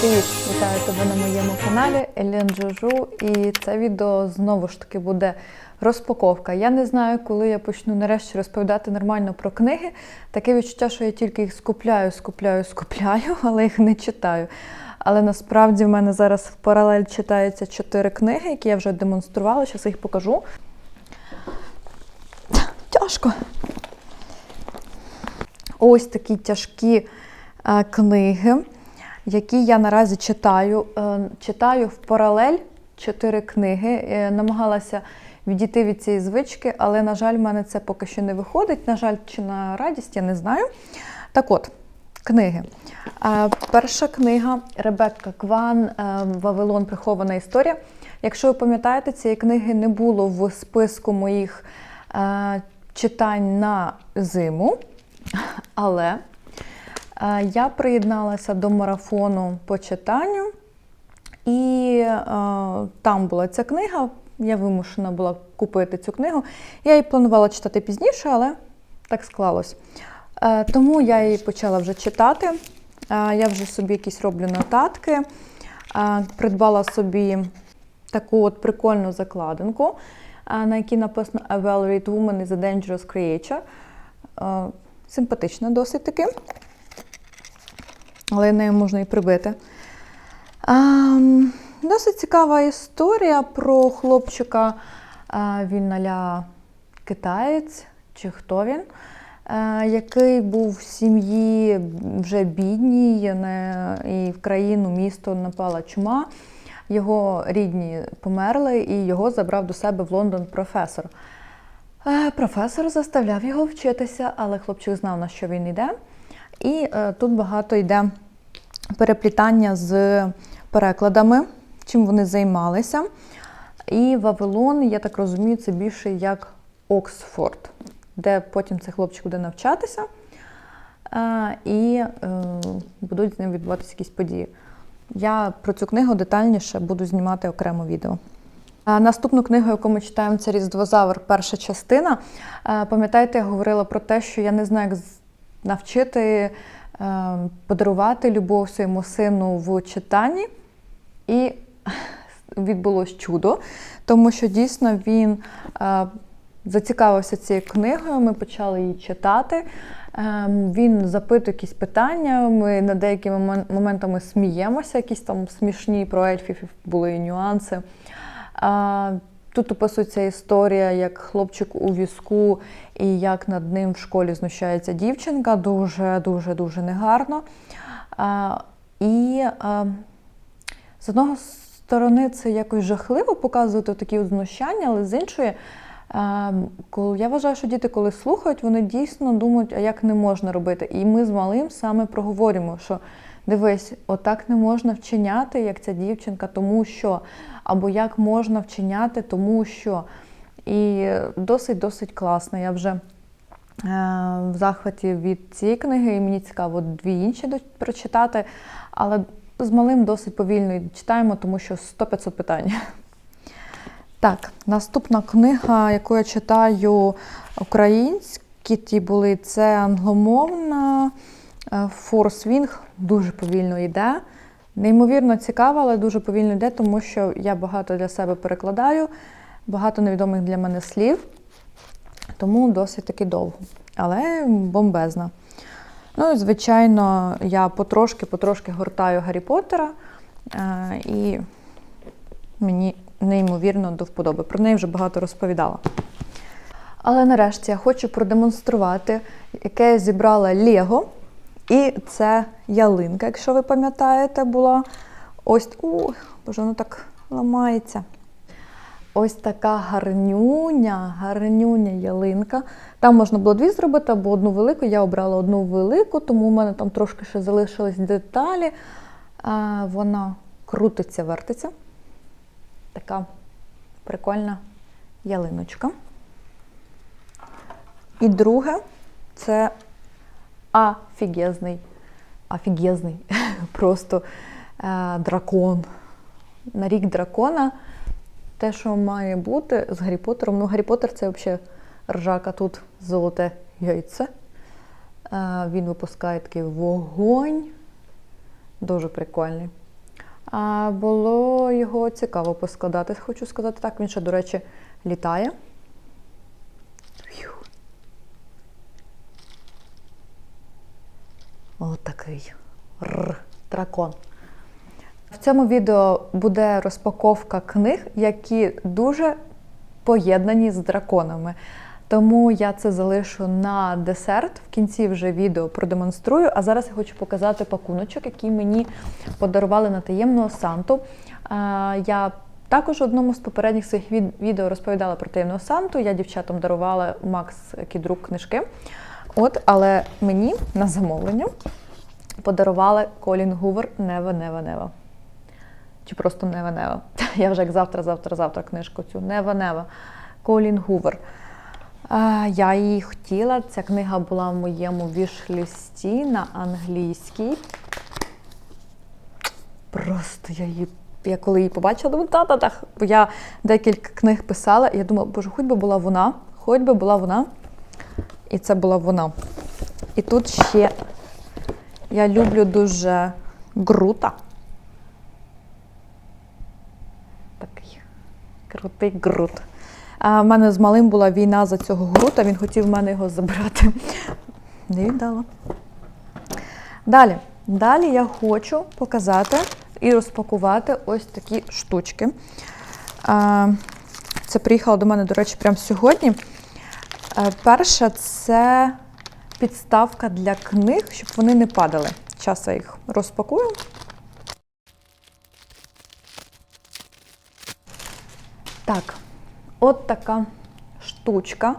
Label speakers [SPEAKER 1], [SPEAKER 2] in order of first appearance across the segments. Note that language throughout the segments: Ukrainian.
[SPEAKER 1] Привіт! Вітаю тебе на моєму каналі Елен Джужу. І це відео знову ж таки буде розпаковка. Я не знаю, коли я почну нарешті розповідати нормально про книги. Таке відчуття, що я тільки їх скупляю, скупляю, скупляю, але їх не читаю. Але насправді в мене зараз в паралель читаються чотири книги, які я вже демонструвала. Зараз їх покажу. Тяжко. Ось такі тяжкі е, книги, які я наразі читаю. Е, читаю в паралель чотири книги. Е, намагалася відійти від цієї звички, але, на жаль, в мене це поки що не виходить. На жаль, чи на радість, я не знаю. Так от, книги. Е, перша книга Ребекка Кван Вавилон Прихована історія. Якщо ви пам'ятаєте, цієї книги не було в списку моїх читань на зиму. Але я приєдналася до марафону по читанню, і е, там була ця книга. Я вимушена була купити цю книгу. Я її планувала читати пізніше, але так склалось. Е, тому я її почала вже читати. Е, я вже собі якісь роблю нотатки. Придбала собі таку от прикольну закладинку, на якій написано well-read woman is a dangerous creature. Симпатична досить таки. Але нею можна і прибити. А, досить цікава історія про хлопчика. А, він наля китаєць, чи хто він, а, який був в сім'ї вже бідній, і в країну, місто напала чума. Його рідні померли, і його забрав до себе в Лондон професор. Е, Професор заставляв його вчитися, але хлопчик знав, на що він йде. І е, тут багато йде переплітання з перекладами, чим вони займалися. І Вавилон, я так розумію, це більше як Оксфорд, де потім цей хлопчик буде навчатися, е, і е, будуть з ним відбуватися якісь події. Я про цю книгу детальніше буду знімати окремо відео. Наступну книгу, яку ми читаємо, це Різдвозавр, перша частина. Пам'ятаєте, я говорила про те, що я не знаю, як навчити е, подарувати любов своєму сину в читанні. І відбулось чудо, тому що дійсно він е, зацікавився цією книгою, ми почали її читати. Е, Він запитує якісь питання, ми на деякі моментами сміємося, якісь там смішні про ельфів були нюанси. Тут описується історія, як хлопчик у візку і як над ним в школі знущається дівчинка. Дуже, дуже, негарно. А, І а, з одного сторони це якось жахливо показувати такі от знущання, але з іншої, коли я вважаю, що діти, коли слухають, вони дійсно думають, а як не можна робити. І ми з малим саме проговорюємо, що дивись, отак не можна вчиняти, як ця дівчинка, тому що, або як можна вчиняти, тому що. І досить-досить класно. Я вже е, в захваті від цієї книги, і мені цікаво дві інші прочитати, але з малим досить повільно читаємо, тому що 100-500 питань. Так, наступна книга, яку я читаю українські ті були, це англомовна Форс Вінг. Дуже повільно йде. Неймовірно цікава, але дуже повільно йде, тому що я багато для себе перекладаю, багато невідомих для мене слів, тому досить таки довго. Але бомбезна. Ну і, звичайно, я потрошки-потрошки гортаю Гаррі Поттера, е, і мені неймовірно до вподоби. Про неї вже багато розповідала. Але нарешті я хочу продемонструвати, яке я зібрала Лего. І це ялинка, якщо ви пам'ятаєте, була ось. У, боже, воно так ламається. Ось така гарнюня, гарнюня ялинка. Там можна було дві зробити або одну велику. Я обрала одну велику, тому у мене там трошки ще залишились деталі. Вона крутиться, вертиться. Така прикольна ялиночка. І друге це офігезний, офігезний просто е, дракон. На рік дракона те, що має бути з Гаррі Поттером. Ну, Гаррі Поттер це взагалі ржака тут золоте яйце. Е, він випускає такий вогонь. Дуже прикольний. А, було його цікаво поскладати, хочу сказати так. Він ще, до речі, літає. Отакий дракон. В цьому відео буде розпаковка книг, які дуже поєднані з драконами. Тому я це залишу на десерт. В кінці вже відео продемонструю. А зараз я хочу показати пакуночок, який мені подарували на таємного Санту. Е, Я також в одному з попередніх своїх відео розповідала про таємного Санту. Я дівчатам дарувала Макс Кідрук книжки. От, але мені на замовлення подарували Колін Гувер Нева, Нева, Нева. Чи просто Нева Нева. Я вже як завтра, завтра, завтра книжку цю Нева Нева. Колін Гувер. Я її хотіла. Ця книга була в моєму вішлісті на англійській. Просто я її. Я коли її побачила, думаю, та-та-та. Бо я декілька книг писала, і я думала, боже, хоч би була вона, хоч би була вона. І це була вона. І тут ще я люблю дуже Грута. Такий крутий Грут. В мене з малим була війна за цього Грута, він хотів в мене його забрати. Не віддала. Далі. Далі я хочу показати і розпакувати ось такі штучки. Це приїхало до мене, до речі, прямо сьогодні. Е, Перше це підставка для книг, щоб вони не падали. Зараз я їх розпакую. Так, от така штучка,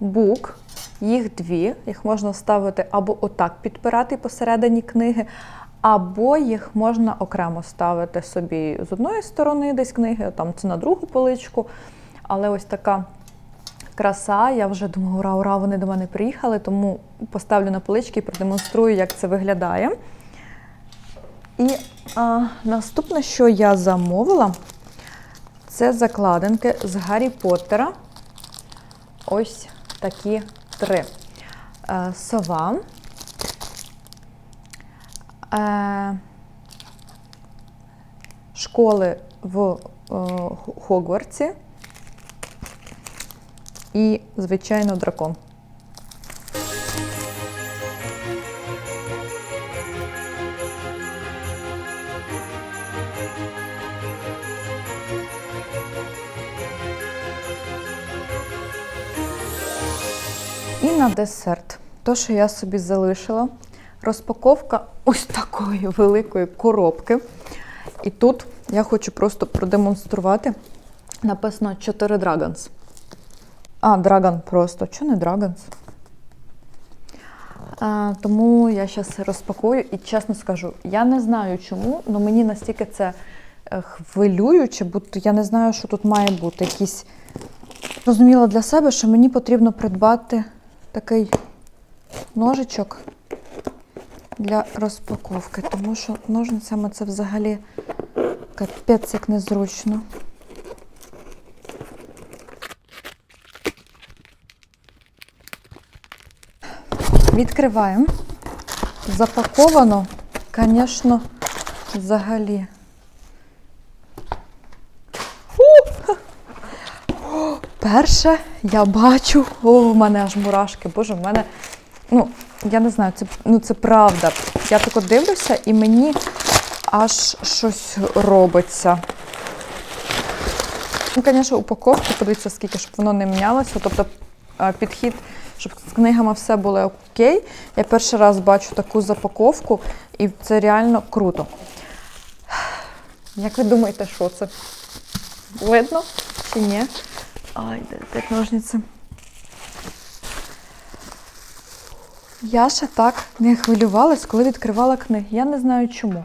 [SPEAKER 1] бук. Їх дві. Їх можна ставити або отак підпирати посередині книги, або їх можна окремо ставити собі з одної сторони десь книги, там це на другу поличку. Але ось така краса. Я вже думаю, ура, ура, вони до мене приїхали, тому поставлю на полички і продемонструю, як це виглядає. І а, наступне, що я замовила, це закладинки з Гаррі Поттера. Ось такі три. Е, сова. Е, школи в е, Хогвартсі. І, звичайно, дракон. І на десерт. То, що я собі залишила, розпаковка ось такої великої коробки. І тут я хочу просто продемонструвати. Написано 4 Dragons. А, Драгон просто. Чого не Dragons? А, тому я зараз розпакую і чесно скажу, я не знаю чому, але мені настільки це е, хвилююче, бо я не знаю, що тут має бути. Якісь зрозуміла для себе, що мені потрібно придбати такий ножичок для розпаковки, тому що ножницями це взагалі капець як незручно. Відкриваємо. Запаковано, звісно, взагалі. Фу! О, Перше я бачу, о, в мене аж мурашки. Боже, в мене, ну, я не знаю, це, ну, це правда. Я тако дивлюся і мені аж щось робиться. Ну, звісно, упаковка, подивіться, скільки, щоб воно не мінялося. Тобто е, підхід, щоб з книгами все було окей. Я перший раз бачу таку запаковку, і це реально круто. Як ви думаєте, що це? Видно чи ні? Ай, де, де ножниці? Я ще так не хвилювалась, коли відкривала книги. Я не знаю чому.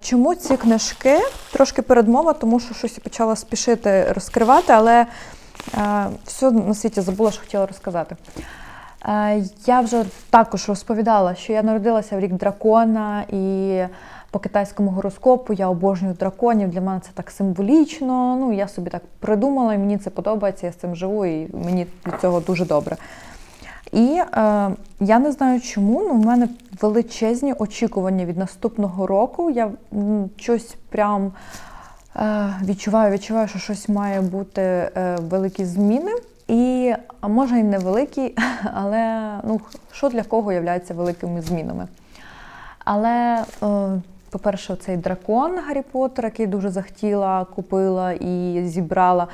[SPEAKER 1] Чому ці книжки? Трошки передмова, тому що щось почала спішити розкривати, але е, все на світі забула, що хотіла розказати. Е, я вже також розповідала, що я народилася в рік дракона, і по китайському гороскопу я обожнюю драконів. Для мене це так символічно. Ну, я собі так придумала, і мені це подобається, я з цим живу, і мені від цього дуже добре. І е, я не знаю чому, але в мене величезні очікування від наступного року. Я щось прям е, відчуваю, відчуваю, що щось має бути е, великі зміни. І може і невеликі, але ну, що для кого є великими змінами. Але, е, по-перше, цей дракон Гаррі Поттер, який дуже захотіла, купила і зібрала.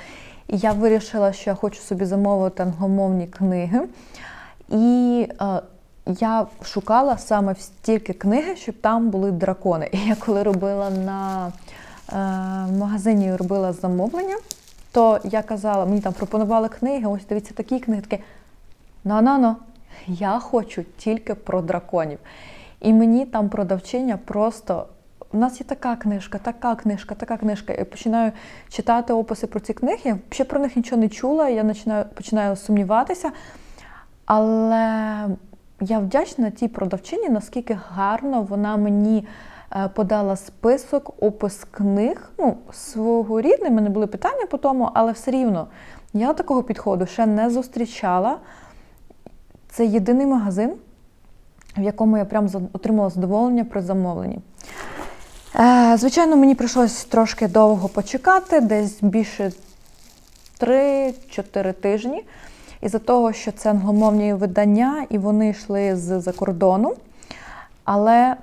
[SPEAKER 1] І я вирішила, що я хочу собі замовити англомовні книги. І е, я шукала саме стільки книги, щоб там були дракони. І я коли робила на е, магазині робила замовлення, то я казала, мені там пропонували книги, ось дивіться такі книги, таке. Ну-ну-ну, я хочу тільки про драконів. І мені там продавчиня просто. У нас є така книжка, така книжка, така книжка. Я починаю читати описи про ці книги. Я ще про них нічого не чула, я починаю, починаю сумніватися. Але я вдячна тій продавчині, наскільки гарно вона мені подала список, опис книг. Ну, свого рідне, мене були питання по тому, але все рівно я такого підходу ще не зустрічала. Це єдиний магазин, в якому я прям отримала задоволення при замовленні. Е, звичайно, мені прийшлось трошки довго почекати, десь більше 3-4 тижні. Із-за того, що це англомовні видання, і вони йшли з-за кордону. Але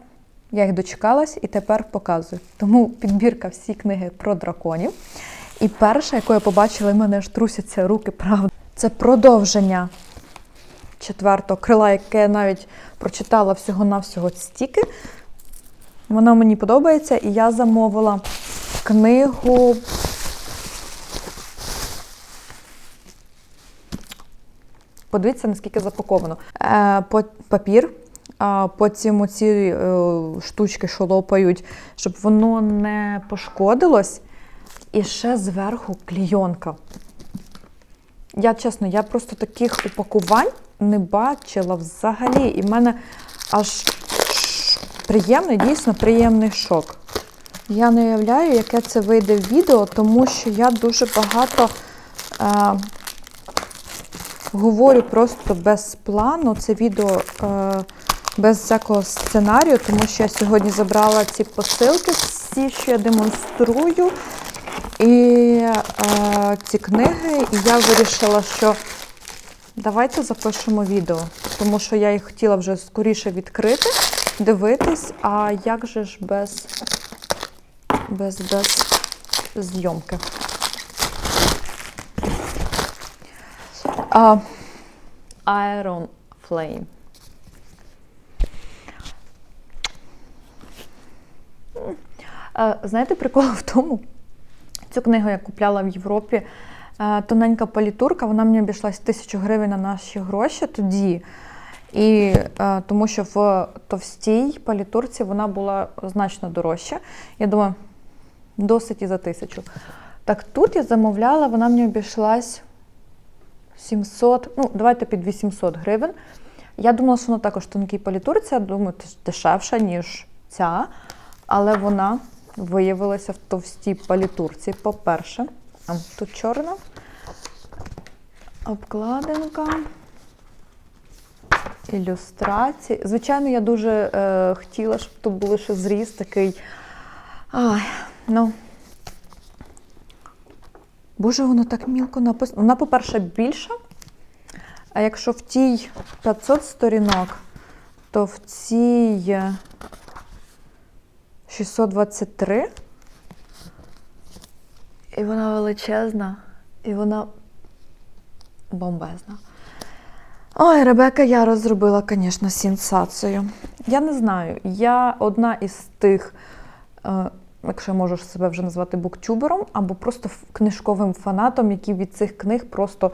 [SPEAKER 1] я їх дочекалась і тепер показую. Тому підбірка всі книги про драконів. І перша, яку я побачила, і мене аж трусяться руки, правда. Це продовження четвертого крила, яке я навіть прочитала всього-навсього стільки. Воно мені подобається, і я замовила книгу. Подивіться, наскільки запаковано. Е, папір, а потім оці е, штучки, що лопають, щоб воно не пошкодилось. І ще зверху клійонка. Я чесно, я просто таких упакувань не бачила взагалі. І в мене аж приємний, дійсно приємний шок. Я не уявляю, яке це вийде в відео, тому що я дуже багато е, говорю просто без плану. Це відео е, без всякого сценарію, тому що я сьогодні забрала ці посилки, всі, що я демонструю. І е, ці книги, і я вирішила, що давайте запишемо відео, тому що я їх хотіла вже скоріше відкрити, дивитись, а як же ж без, без, без зйомки. Iron Flame. Е, Знаєте, прикол в тому, Цю книгу я купляла в Європі. Тоненька палітурка, вона мені обійшлась тисячу гривень на наші гроші тоді. І тому що в товстій палітурці вона була значно дорожча. Я думаю, досить і за тисячу. Так тут я замовляла, вона мені обійшлась 700, ну, давайте під 800 гривень. Я думала, що вона також тонкій палітурці, я думаю, дешевша, ніж ця. Але вона виявилася в товстій палітурці. По-перше, тут чорна обкладинка, ілюстрації. Звичайно, я дуже е, хотіла, щоб тут був лише зріз такий. Ай, ну. Боже, воно так мілко написано. Вона, по-перше, більша. А якщо в тій 500 сторінок, то в цій е, 623. І вона величезна, і вона бомбезна. Ой, Ребека я розробила, звісно, сенсацію. Я не знаю, я одна із тих, е, якщо можу себе вже назвати буктюбером, або просто книжковим фанатом, які від цих книг просто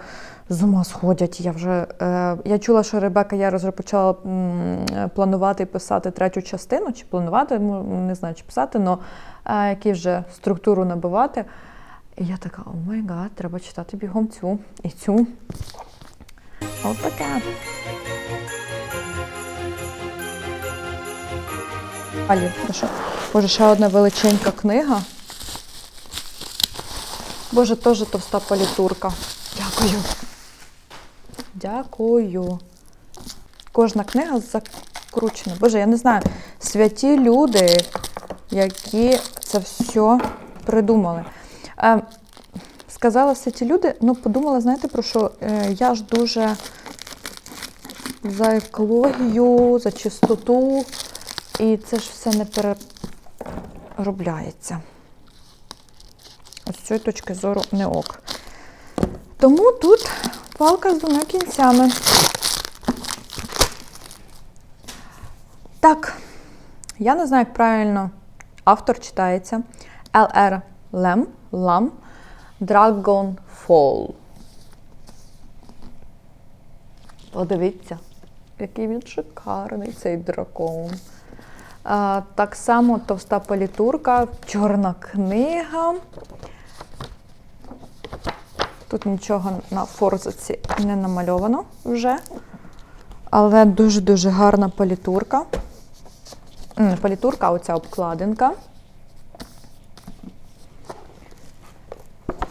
[SPEAKER 1] з ума сходять. Я вже е, я чула, що Ребека я почала м, планувати писати третю частину, чи планувати, ну, не знаю, чи писати, але які вже структуру набивати. І я така, о май гад, треба читати бігом цю і цю. От Далі, що? Боже, ще одна величенька книга. Боже, теж товста палітурка. Дякую. Дякую. кожна книга закручена. Боже, я не знаю, святі люди, які це все придумали. Е, сказала все ті люди, ну подумала, знаєте, про що? Е, я ж дуже за екологію, за чистоту, і це ж все не переробляється. З цієї точки зору не ок. Тому тут палка з двома кінцями. Так, я не знаю, як правильно автор читається. LR Lem, Lam, Dragon Fall. Подивіться, який він шикарний цей дракон. Так само товста палітурка, чорна книга. Тут нічого на форзаці не намальовано вже. Але дуже-дуже гарна палітурка. Не палітурка, а оця обкладинка.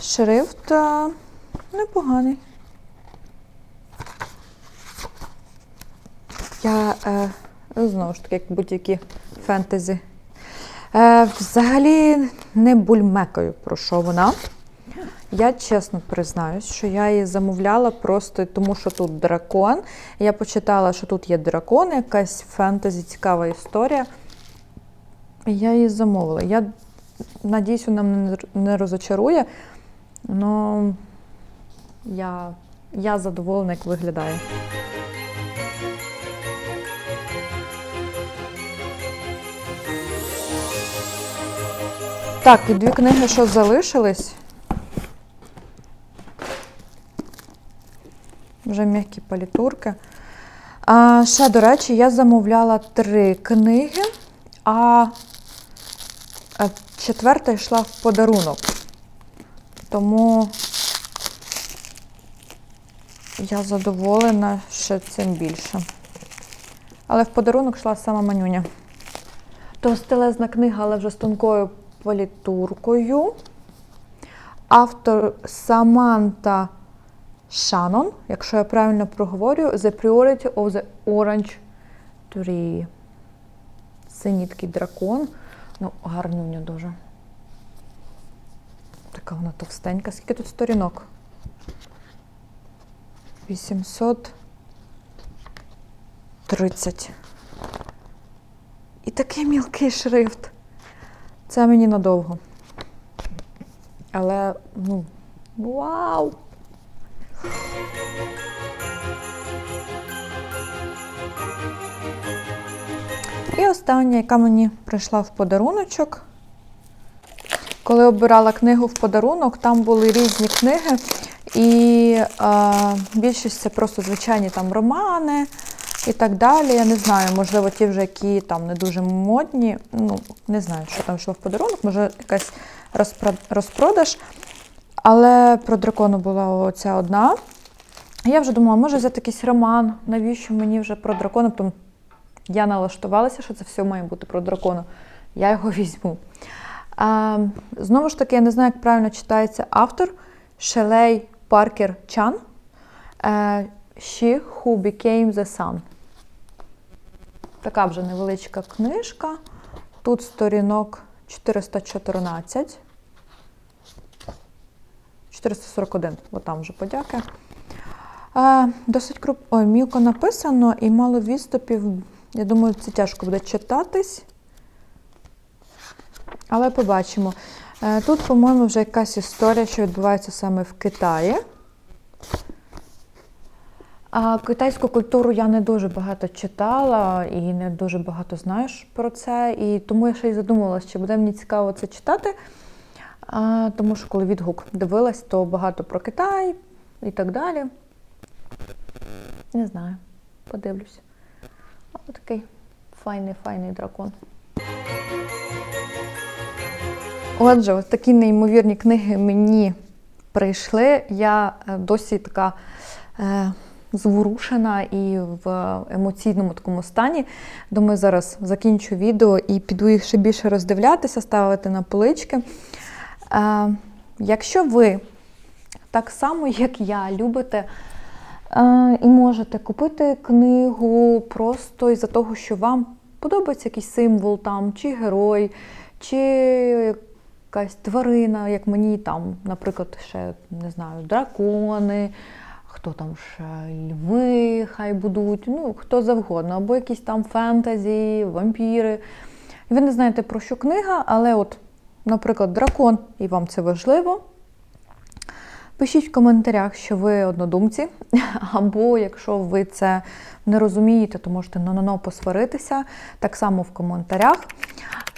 [SPEAKER 1] Шрифт непоганий. Я е, знову ж таки, як будь-які фентезі. Е, взагалі не бульмекаю, про що вона. Я чесно признаюсь, що я її замовляла просто тому, що тут дракон. Я почитала, що тут є дракон, якась фентезі, цікава історія. Я її замовила. Я надіюсь, вона мене не розочарує, але я, я задоволена, як виглядає. Так, і дві книги, що залишились. Вже м'які палітурки. А, ще, до речі, я замовляла три книги, а а четверта йшла в подарунок. Тому я задоволена ще цим більше. Але в подарунок йшла сама манюня. Товстелезна книга, але вже з тонкою політуркою. Автор Саманта Шанон, якщо я правильно проговорю, The Priority of the Orange Tree. Синій дракон. Ну, гарнюня дуже. Така вона товстенька. Скільки тут сторінок? 830. І такий мілкий шрифт. Це мені надовго. Але, ну, вау! І остання, яка мені прийшла в подаруночок. Коли обирала книгу в подарунок, там були різні книги, і а, більшість це просто звичайні там романи і так далі. Я не знаю, можливо, ті вже, які там не дуже модні. Ну, не знаю, що там йшло в подарунок, може якась розпродаж. Але про дракону була оця одна. Я вже думала, може взяти якийсь роман, навіщо мені вже про дракона? Потім я налаштувалася, що це все має бути про дракона. Я його візьму. А, знову ж таки, я не знаю, як правильно читається автор Шелей Паркер Чан. Е, She Who Became the Sun. Така вже невеличка книжка. Тут сторінок 414. 441, от там вже подяки. Е, досить круп... Ой, мілко написано і мало відступів. Я думаю, це тяжко буде читатись. Але побачимо. Е, Тут, по-моєму, вже якась історія, що відбувається саме в Китаї. А китайську культуру я не дуже багато читала і не дуже багато знаю про це. І тому я ще й задумувалася, чи буде мені цікаво це читати. А, тому що коли відгук дивилась, то багато про Китай і так далі. Не знаю, подивлюсь. Ось такий файний, файний дракон. Отже, ось такі неймовірні книги мені прийшли. Я е, досі така е, зворушена і в емоційному такому стані. Думаю, зараз закінчу відео і піду їх ще більше роздивлятися, ставити на полички. Е, якщо ви так само, як я, любите Е, І можете купити книгу просто із-за того, що вам подобається якийсь символ там, чи герой, чи якась тварина, як мені там, наприклад, ще не знаю, дракони, хто там ще льви хай будуть, ну хто завгодно, або якісь там фентезі, вампіри. І ви не знаєте про що книга, але от, наприклад, дракон, і вам це важливо. Пишіть в коментарях, що ви однодумці, або якщо ви це не розумієте, то можете на посваритися. Так само в коментарях.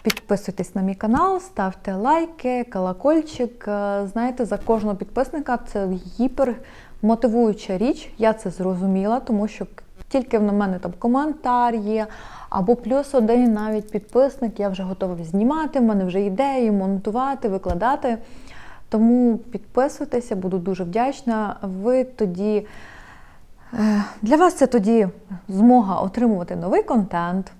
[SPEAKER 1] Підписуйтесь на мій канал, ставте лайки, колокольчик. Е, Знаєте, за кожного підписника це гіпермотивуюча річ. Я це зрозуміла, тому що тільки на мене там коментар є, або плюс один навіть підписник. Я вже готова знімати, в мене вже ідеї, монтувати, викладати. Тому підписуйтеся, буду дуже вдячна. Ви тоді е, для вас це тоді змога отримувати новий контент,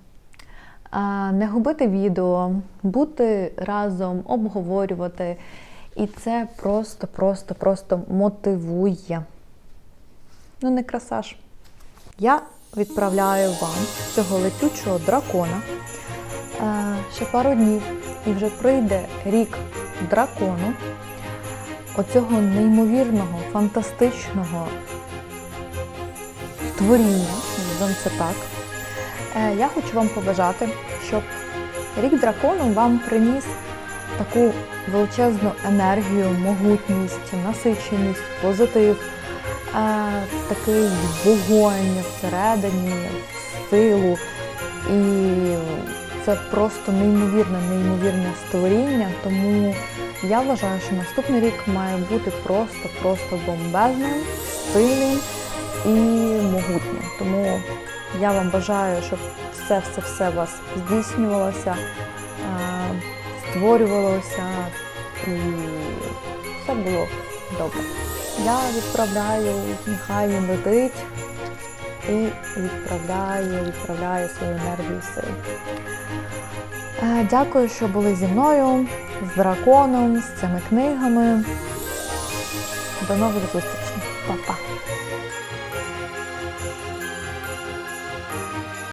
[SPEAKER 1] е, не губити відео, бути разом, обговорювати. І це просто, просто, просто мотивує. Ну, не красаж. Я відправляю вам цього летючого дракона. Е, Ще пару днів і вже прийде рік дракону оцього неймовірного, фантастичного творіння, називаємо це так. Е, Я хочу вам побажати, щоб рік дракону вам приніс таку величезну енергію, могутність, насиченість, позитив, е, такий вогонь всередині, силу. І це просто неймовірне, неймовірне створіння. Тому я вважаю, що наступний рік має бути просто-просто бомбезним, сильним і могутнім. Тому я вам бажаю, щоб все-все-все у вас здійснювалося, створювалося і все було добре. Я відправляю, нехай він летить і відправляю, відправляю свою енергію і силу. Е, Дякую, що були зі мною, з драконом, з цими книгами. До нових зустрічей. Па-па!